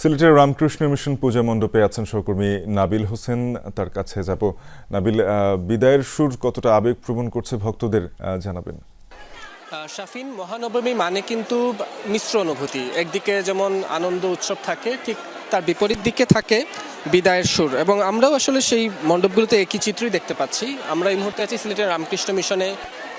সিলেটের রামকৃষ্ণ মিশন পূজা মণ্ডপে আছেন সহকর্মী নাবিল হোসেন। তার কাছে যাব। নাবিল বিদায়ের সুর কতটা আবেগ প্রবণ করছে ভক্তদের জানাবেন। শাফিন, মহানবমী মানে কিন্তু মিশ্র অনুভূতি। একদিকে যেমন আনন্দ, উৎসব থাকে, ঠিক তার বিপরীত দিকে থাকে। বিদায়ের সুর। এবং আমরাও আসলে সেই মণ্ডপগুলোতে একই চিত্রই দেখতে পাচ্ছি। আমরা এই মুহূর্তে আছি সিলেটের রামকৃষ্ণ মিশনে।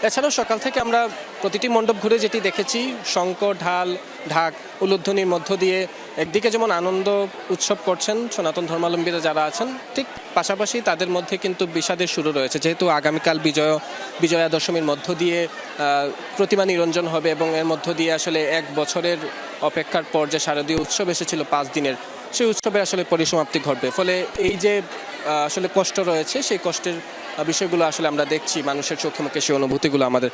এছাড়াও সকাল থেকে আমরা প্রতিটি মণ্ডপ ঘুরে যেটি দেখেছি, শঙ্খ, ঢাল, ঢাক, উলুধ্বনির মধ্য দিয়ে একদিকে যেমন আনন্দ উৎসব করছেন সনাতন ধর্মাবলম্বীরা যারা আছেন, ঠিক পাশাপাশি তাদের মধ্যে কিন্তু বিষাদের শুরু রয়েছে। যেহেতু আগামীকাল বিজয়, বিজয়া দশমীর মধ্য দিয়ে প্রতিমা নিরঞ্জন হবে এবং এর মধ্য দিয়ে আসলে এক বছরের অপেক্ষার পর যে শারদীয় উৎসব এসেছিল পাঁচ দিনের সেই উৎসবে আসলে পরিসমাপ্তি ঘটবে। ফলে এই যে আসলে কষ্ট রয়েছে, সেই কষ্টের বিষয়গুলো আসলে আমরা দেখছি, মানুষের চোখে মুখে সেই অনুভূতিগুলো আমাদের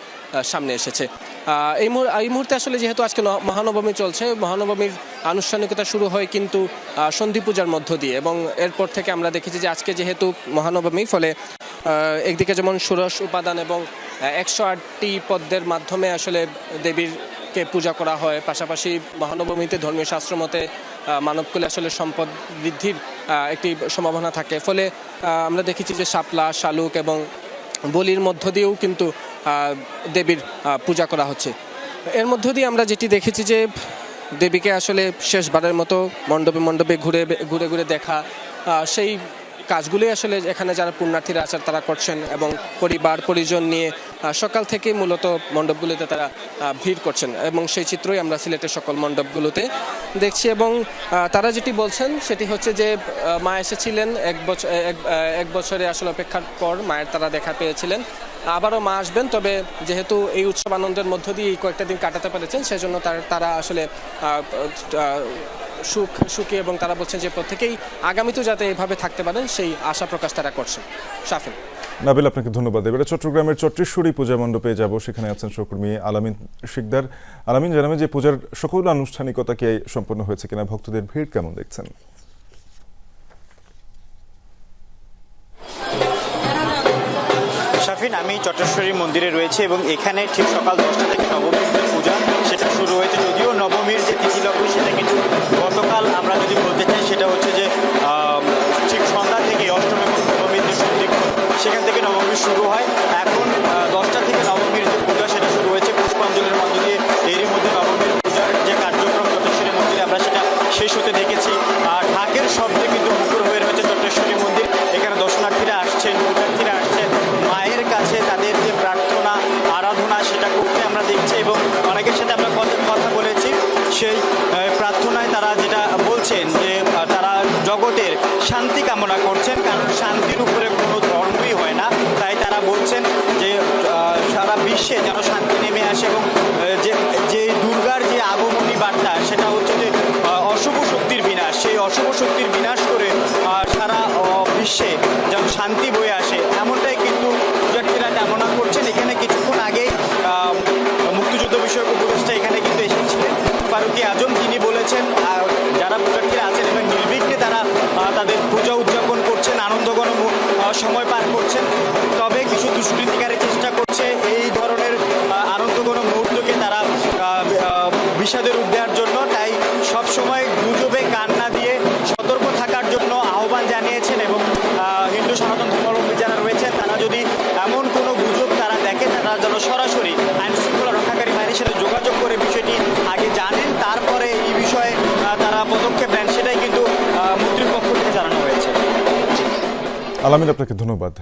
সামনে এসেছে। এই এই মুহূর্তে আসলে যেহেতু আজকে মহানবমী চলছে, মহানবমীর আনুষ্ঠানিকতা শুরু হয় কিন্তু সন্ধি পূজার মধ্য দিয়ে এবং এরপর থেকে আমরা দেখেছি যে আজকে যেহেতু মহানবমী, ফলে একদিকে যেমন ষোড়শ উপাদান এবং একশো আটটি পদ্মের মাধ্যমে আসলে দেবীরকে পূজা করা হয়, পাশাপাশি মহানবমীতে ধর্মীয় শাস্ত্র মতে মানবকুলে আসলে সম্পদ বৃদ্ধির একটি সম্ভাবনা থাকে। ফলে আমরা দেখেছি যে শাপলা, শালুক এবং বলির মধ্য দিয়েও কিন্তু দেবীর পূজা করা হচ্ছে। এর মধ্য দিয়ে আমরা যেটি দেখেছি যে দেবীকে আসলে শেষবারের মতো মণ্ডপে মণ্ডপে ঘুরে ঘুরে ঘুরে দেখা সেই কাজগুলোই আসলে এখানে যারা পুণ্যার্থীরা আছেন তারা করছেন এবং পরিবার, পরিজন নিয়ে সকাল থেকে মূলত মণ্ডপগুলিতে তারা ভিড় করছেন এবং সেই চিত্রই আমরা সিলেটের সকল মণ্ডপগুলোতে দেখছি এবং তারা যেটি বলছেন সেটি হচ্ছে যে মা এসেছিলেন এক বছর এক বছরে আসলে অপেক্ষার পর মায়ের তারা দেখা পেয়েছিলেন। আবারও মা আসবেন, তবে যেহেতু এই উৎসব আনন্দের মধ্য দিয়ে কয়েকটা দিন কাটাতে পেরেছেন, সেজন্য তার, তারা আসলে সুখ সুখী এবং তারা বলছেন যে প্রত্যেকেই আগামীতেও যাতে এভাবে থাকতে পারেন সেই আশা প্রকাশ তারা করছেন শাফিন নাবিল আপনাকে ধন্যবাদ। এবারে চট্টগ্রামের চট্টেশ্বরী পূজা মণ্ডপে যাব। সেখানে আছেন সহকর্মী আলামিন শিকদার। আলামিন জানাবেন যে পূজার সকল আনুষ্ঠানিকতা কি সম্পন্ন হয়েছে কিনা? ভক্তদের ভিড় কেমন দেখছেন? শাফিন আমি চট্টেশ্বরী মন্দিরে রয়েছে এবং এখানে ঠিক সকাল দশটা থেকে নবমীর সেই প্রার্থনায় তারা যেটা বলছেন যে তারা জগতের শান্তি কামনা করছেন, কারণ শান্তির উপরে কোনো ধর্মই হয় না। তাই তারা বলছেন যে সারা বিশ্বে যেন শান্তি নেমে আসে এবং যে যে দুর্গার যে আগমনী বার্তা, সেটা হচ্ছে যে অশুভ শক্তির বিনাশ। সেই অশুভ শক্তির বিনাশ করে সারা বিশ্বে যেন শান্তি বয়ে আসে এমনটাই কিন্তু পূজার্থীরা কামনা করছেন এখানে কিছুক্ষণ আগেই আহ, মুক্তিযুদ্ধ বিষয়ক উপদেষ্টা এখানে কিন্তু এসেছিলেন ফারুকি আজম, তিনি বলেছেন যারা পূজার্থীরা আছেন এবং নির্বিঘ্নে তারা তাদের পূজা উদযাপন করছেন আনন্দঘন সময় পার করছেন। তবে কিছু দুষ্কৃতিকারী চেষ্টা করছে, এই ধরনের আনন্দঘন মুহূর্তকে তারা বিষাদের রূপ দেওয়ার জন্য। তাই সবসময় গুজবে আলামিন আপনাকে ধন্যবাদ।